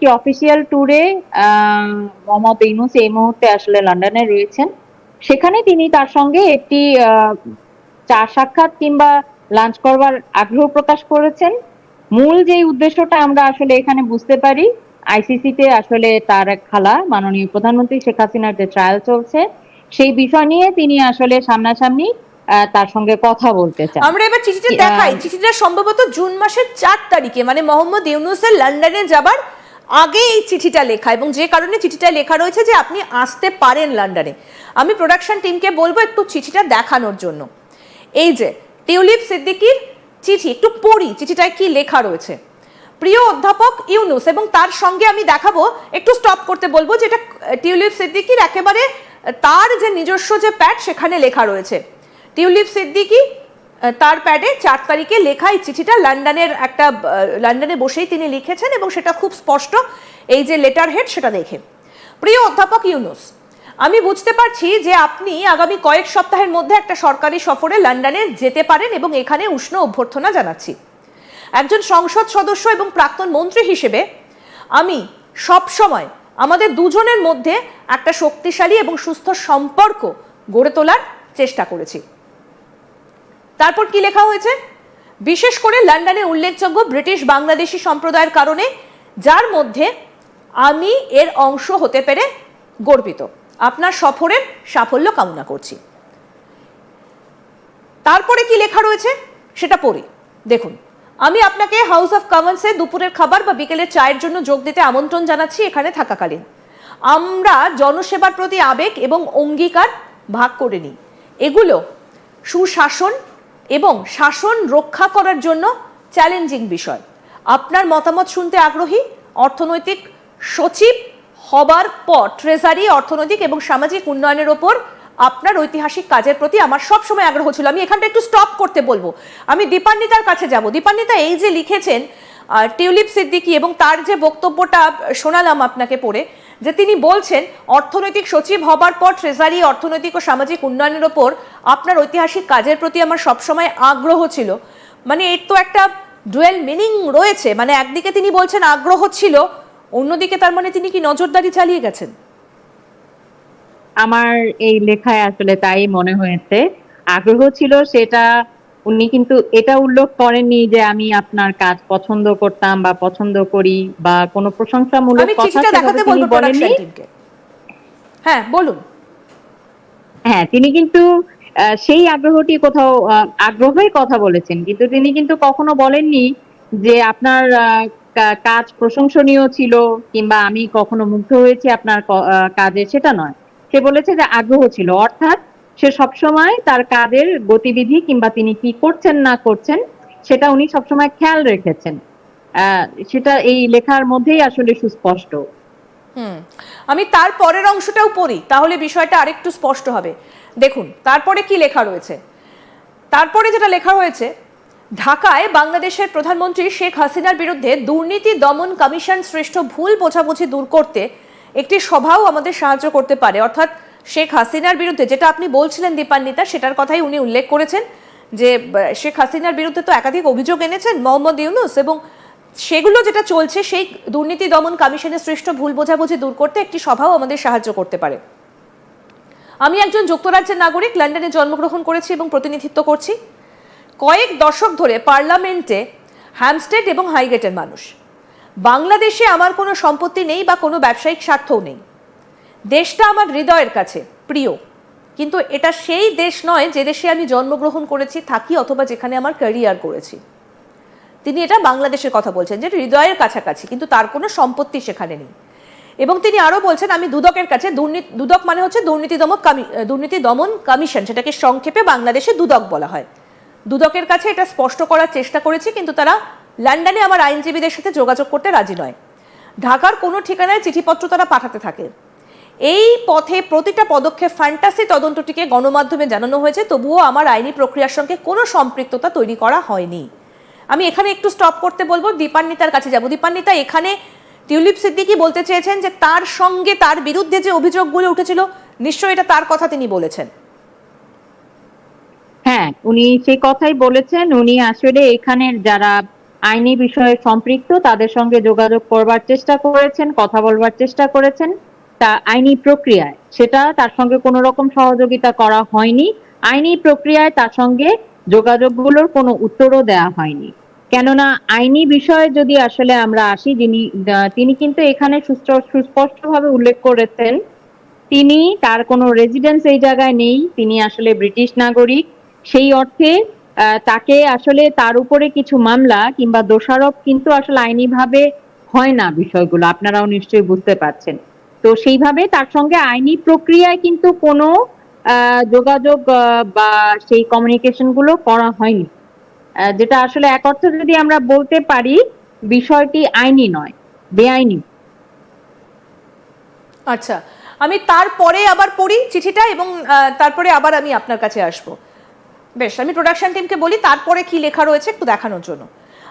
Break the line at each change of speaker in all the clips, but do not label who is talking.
একটি অফিসিয়াল ট্যুরে মোহাম্মদ ইউনুস এই মুহূর্তে আসলে লন্ডনে রয়েছেন। সেখানে তিনি তার সঙ্গে একটি চা সাক্ষাৎ কিংবা লাঞ্চ করবার আগ্রহ প্রকাশ করেছেন। মূল যে উদ্দেশ্যটা আমরা আসলে এখানে বুঝতে পারি আইসিসিতে আসলে তার এক খালা মাননীয় প্রধানমন্ত্রী শেখ হাসিনার যে ট্রায়াল চলছে সেই বিষয় নিয়ে তিনি আসলে সামনাসামনি তার সঙ্গে কথা বলতে চান।
আমরা এবার চিঠিটা দেখাই। চিঠিটা সম্ভবত জুন মাসের চার তারিখে মানে মোহাম্মদ ইউনুসের লন্ডনে যাবার আগে এই চিঠিটা লেখা এবং যে কারণে চিঠিটা লেখা রয়েছে যে আপনি আসতে পারেন লন্ডনে। আমি প্রোডাকশন টিমকে বলব একটু চিঠিটা দেখানোর জন্য। এই যে, টিউলিপ সিদ্দিকির চিঠি, একটু পড়ি, চিঠিটায় কি লেখা রয়েছে। প্রিয় অধ্যাপক ইউনুস, এবং তার সঙ্গে আমি দেখাবো, একটু স্টপ করতে বলব যে এটা টিউলিপ সিদ্দিকির একেবারে তার যে নিজস্ব যে প্যাড সেখানে লেখা রয়েছে। টিউলিপ সিদ্দিকি তার প্যাডে চার তারিখে লেখা এই চিঠিটা লন্ডনের একটা লন্ডনে বসেই তিনি লিখেছেন এবং সেটা খুব স্পষ্ট। এই যে লেটার হেড সেটা দেখে। প্রিয় অধ্যাপক ইউনুস, আমি বুঝতে পারছি যে আপনি আগামী কয়েক সপ্তাহের মধ্যে একটা সরকারি সফরে লন্ডনে যেতে পারেন এবং এখানে উষ্ণ অভ্যর্থনা জানাচ্ছি। একজন সংসদ সদস্য এবং প্রাক্তন মন্ত্রী হিসেবে আমি সব সময় আমাদের দুজনের মধ্যে একটা শক্তিশালী এবং সুস্থ সম্পর্ক গড়ে তোলার চেষ্টা করেছি। তারপর কি লেখা হয়েছে? বিশেষ করে লন্ডনে উল্লেখযোগ্য ব্রিটিশ বাংলাদেশি সম্প্রদায়ের কারণে, যার মধ্যে আমি এর অংশ হতে পেরে গর্বিত। আপনার সফরের সাফল্য কামনা করছি। তারপরে কি লেখা রয়েছে? সেটা পড়ি। দেখুন, আমি আপনাকে হাউস অফ কমন্সে দুপুরের খাবার বা বিকেলের চায়ের জন্য যোগ দিতে আমন্ত্রণ জানাচ্ছি এখানে থাকাকালীন। আমরা জনসেবার প্রতি আবেগ এবং অঙ্গীকার ভাগ করে নিই। এগুলো সুশাসন এবং শাসন রক্ষা করার জন্য চ্যালেঞ্জিং বিষয়। আপনার মতামত শুনতে আগ্রহী, অর্থনৈতিক সচিব হবার পর ট্রেজারি অর্থনৈতিক এবং সামাজিক উন্নয়নের ওপর আপনার ঐতিহাসিক কাজের প্রতি আমার সব সময় আগ্রহ ছিল। আমি এখানটা একটু স্টপ করতে বলব। আমি দীপান্বিতার কাছে যাব। দীপান্বিতা এই যে লিখেছেন টিউলিপ সিদ্দিকি এবং তার যে বক্তব্যটা শোনালাম আপনাকে পড়ে যে তিনি বলছেন, অর্থনৈতিক সচিব হবার পর ট্রেজারি অর্থনৈতিক ও সামাজিক উন্নয়নের ওপর আপনার ঐতিহাসিক কাজের প্রতি আমার সবসময় আগ্রহ ছিল। মানে এর তো একটা ডুয়েল মিনিং রয়েছে। মানে একদিকে তিনি বলছেন আগ্রহ ছিল, অন্যদিকে তার মানে তিনি কি নজরদারি চালিয়ে গেছেন?
আমার এই লেখায় আসলে তাই মনে হয়েছে। আগ্রহ ছিল সেটা উনি কিন্তু এটা উল্লেখ করেননি যে আমি আপনার কাজ পছন্দ করতাম বা পছন্দ করি বা কোনো প্রশংসামূলক কথা
দেখাতে বলব
বলেননি।
হ্যাঁ বলুন।
হ্যাঁ তিনি কিন্তু সেই আগ্রহটি কোথাও আগ্রহের কথা বলেছেন। কিন্তু তিনি কিন্তু কখনো বলেননি যে আপনার কাজ প্রশংসনীয় ছিল কিংবা আমি কখনো মুগ্ধ হয়েছি আপনার কাজে সেটা নয়। সে বলেছে যে আগ্রহ ছিল। অর্থাৎ সে সবসময় তার কাজের গতিবিধি কিংবা তিনি কি করছেন, না করছেন, সেটা উনি সবসময় খেয়াল রেখেছেন। সেটা এই লেখার মধ্যেই আসলে সুস্পষ্ট।
আমি তার পরের অংশটাও পড়ি, তাহলে বিষয়টা আরেকটু স্পষ্ট হবে। দেখুন, তারপরে কি লেখা রয়েছে? তারপরে যেটা লেখা হয়েছে, ঢাকায় বাংলাদেশের প্রধানমন্ত্রী শেখ হাসিনার বিরুদ্ধে দুর্নীতি দমন কমিশন শ্রেষ্ঠ ভুল বোঝাবুঝি দূর করতে একটি সভাও আমাদের সাহায্য করতে পারে। অর্থাৎ শেখ হাসিনার বিরুদ্ধে, যেটা আপনি বলছিলেন দীপান্বিতা, সেটার কথাই উনি উল্লেখ করেছেন যে শেখ হাসিনার বিরুদ্ধে তো একাধিক অভিযোগ এনেছেন মোহাম্মদ ইউনুস এবং সেগুলো যেটা চলছে, সেই দুর্নীতি দমন কমিশনের সৃষ্ট ভুল বোঝাবুঝি দূর করতে একটি সভাও আমাদের সাহায্য করতে পারে। আমি একজন যুক্তরাজ্যের নাগরিক, লন্ডনে জন্মগ্রহণ করেছি এবং প্রতিনিধিত্ব করছি। কয়েক দশক ধরে পার্লামেন্টে হ্যামস্টেড এবং হাইগেটের মানুষ। বাংলাদেশে আমার কোনো সম্পত্তি নেই বা কোনো ব্যবসায়িক স্বার্থও নেই। দেশটা আমার হৃদয়ের কাছে, প্রিয়। কিন্তু এটা সেই দেশ নয় যে দেশে আমি জন্মগ্রহণ করেছি, থাকি অথবা যেখানে আমার ক্যারিয়ার করেছি। তিনি এটা বাংলাদেশের কথা বলছেন যে হৃদয়ের কাছাকাছি, কিন্তু তার কোনো সম্পত্তি সেখানে নেই। এবং তিনি আরও বলছেন, আমি দুদকের কাছে দুর্নীতি, দুদক মানে হচ্ছে দুর্নীতি কমি- দুর্নীতি দমন কমিশন, সেটাকে সংক্ষেপে বাংলাদেশে দুদক বলা হয়। দুদকের কাছে এটা স্পষ্ট করার চেষ্টা করেছি, কিন্তু তারা লন্ডনে আমার আইনজীবীদের সাথে যোগাযোগ করতে রাজি নয়। ঢাকার কোনো ঠিকানায় চিঠিপত্র তারা পাঠাতে থাকে। এই পথে প্রতিটা পদক্ষেপ ফ্যান্টাসি তদন্তটিকে গণমাধ্যমে জানানো হয়েছে, তবুও আমার আইনি প্রক্রিয়ার সঙ্গে কোনো সম্পৃক্ততা তৈরি করা হয়নি। আমি এখানে একটু স্টপ করতে বলব, দীপান্বিতার কাছে যাব। দীপান্বিতা, এখানে টিউলিপ সিদ্দিকি বলতে চেয়েছেন যে তার সঙ্গে তার বিরুদ্ধে যে অভিযোগগুলো উঠেছিল, নিশ্চয়ই এটা তার কথা তিনি বলেছেন।
হ্যাঁ উনি সেই কথাই বলেছেন। উনি আসলে এখানের যারা আইনি বিষয়ে সম্পৃক্ত, তাদের সঙ্গে যোগাযোগ করবার চেষ্টা করেছেন, কথা বলবার চেষ্টা করেছেন। তা আইনি প্রক্রিয়ায়। সেটা তার সঙ্গে কোনো রকম সহযোগিতা করা হয়নি। আইনি প্রক্রিয়ায় তার সঙ্গে যোগাযোগগুলোর কোনো উত্তরও দেওয়া হয়নি। কেননা আইনি বিষয়ে যদি আসলে আমরা আসি, যিনি তিনি কিন্তু এখানে সুস্প- সুস্পষ্টভাবে উল্লেখ করেছেন, তিনি তার কোনো রেজিডেন্স এই জায়গায় নেই, তিনি আসলে ব্রিটিশ নাগরিক। সেই অর্থে তাকে আসলে তার উপরে কিছু মামলা কিংবা দোষারোপ কিন্তু আসলে আইনিভাবে হয় না বিষয়গুলো। আপনারাও নিশ্চয়ই বুঝতে পারছেন। তো সেইভাবে তার সঙ্গে আইনি প্রক্রিয়ায় কিন্তু কোনো যোগাযোগ বা সেই কমিউনিকেশনগুলো করা হয়নি। যেটা আসলে এক অর্থে যদি আমরা বলতে পারি, বিষয়টি আইনি নয়, বেআইনি।
আচ্ছা আমি তারপরে আবার পড়ি চিঠিটা এবং তারপরে আবার আমি আপনার কাছে আসব। বেশ, আমি প্রোডাকশন টিমকে বলি, তারপরে কি লেখা রয়েছে একটু দেখানোর জন্য।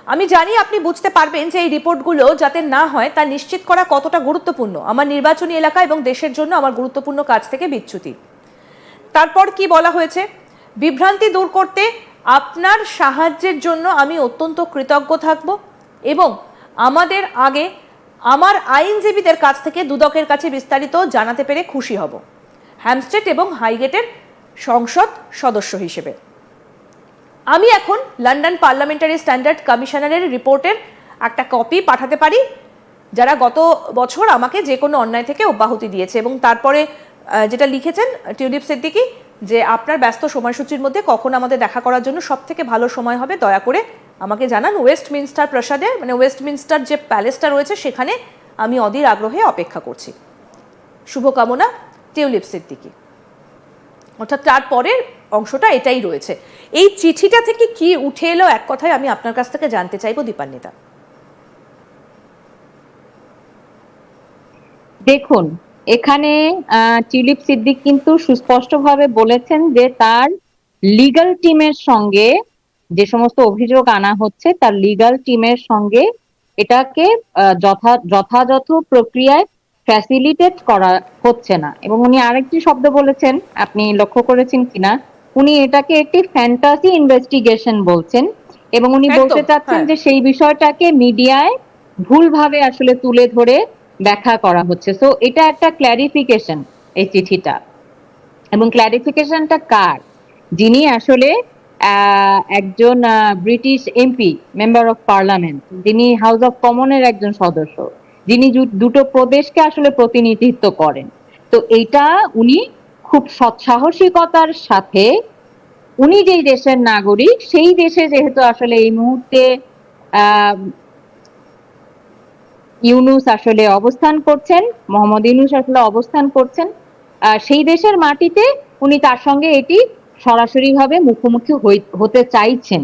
আমি জানি আপনি বুঝতে পারবেন যে এই রিপোর্টগুলো যাতে না হয়, তা নিশ্চিত করা কতটা গুরুত্বপূর্ণ। আমার নির্বাচনী এলাকা এবং দেশের জন্য আমার গুরুত্বপূর্ণ কাজ থেকে বিচ্যুতি। তারপর কি বলা হয়েছে? বিভ্রান্তি দূর করতে আপনার সাহায্যের জন্য আমি অত্যন্ত কৃতজ্ঞ থাকব এবং আমাদের আগে আমার আইনজীবীদের কাছ থেকে দুদকের কাছে বিস্তারিত জানাতে পেরে খুশি হব। হ্যামস্টেড এবং হাইগেটের সংসদ সদস্য হিসেবে। আমি এখন লন্ডন পার্লামেন্টারি স্ট্যান্ডার্ড কমিশনারের রিপোর্টের একটা কপি পাঠাতে পারি, যারা গত বছর আমাকে যে কোনো অন্যায় থেকে অব্যাহতি দিয়েছে এবং তারপরে যেটা লিখেছেন টিউলিপ সিদ্দিকি যে আপনার ব্যস্ত সময়সূচির মধ্যে কখন আমাদের দেখা করার জন্য সব থেকে ভালো সময় হবে, দয়া করে আমাকে জানান ওয়েস্টমিনস্টার প্রাসাদে মানে ওয়েস্টমিনস্টার যে প্যালেসটা রয়েছে সেখানে আমি অধীর আগ্রহে অপেক্ষা করছি। শুভকামনা টিউলিপ সিদ্দিকি। অর্থাৎ তারপরের অংশটা এটাই রয়েছে। এই চিঠিটা থেকে কি উঠে এলো এক কথায় আমি আপনার কাছ থেকে জানতে চাইব দীপান্বিতা।
দেখুন এখানে আহ, টিউলিপ সিদ্দিক কিন্তু সুস্পষ্টভাবে বলেছেন যে তার লিগাল টিমের সঙ্গে যে সমস্ত অভিযোগ আনা হচ্ছে তার লিগাল টিমের সঙ্গে এটাকে যথাযথ প্রক্রিয়ায় ফ্যাসিলিটেট করা হচ্ছে না। এবং উনি আরেকটি শব্দ বলেছেন আপনি লক্ষ্য করেছেন কিনা? উনি এটাকে একটি ফ্যান্টাসি ইনভেস্টিগেশন বলছেন এবং উনি বলতে চাচ্ছেন
হ্যাঁ।
যে সেই বিষয়টাকে মিডিয়ায় ভুলভাবে আসলে তুলে ধরে ব্যাখ্যা করা হচ্ছে। সো এটা একটা ক্ল্যারিফিকেশন এই চিঠিটা। এবং ক্ল্যারিফিকেশনটা কার? যিনি আসলে একজন British MP member of parliament যিনি হাউস অফ কমনের একজন সদস্য যিনি দুটো প্রদেশকে আসলে প্রতিনিধিত্ব করেন। তো এইটা উনি খুব সৎসাহসিকতার সাথে উনি যেই দেশের নাগরিক, সেই দেশে যেহেতু আসলে এই মুহূর্তে ইউনুস আসলে অবস্থান করছেন, মোহাম্মদ ইউনুস আসলে অবস্থান করছেন সেই দেশের মাটিতে উনি তার সঙ্গে এটি সরাসরি ভাবে মুখোমুখি হতে চাইছেন।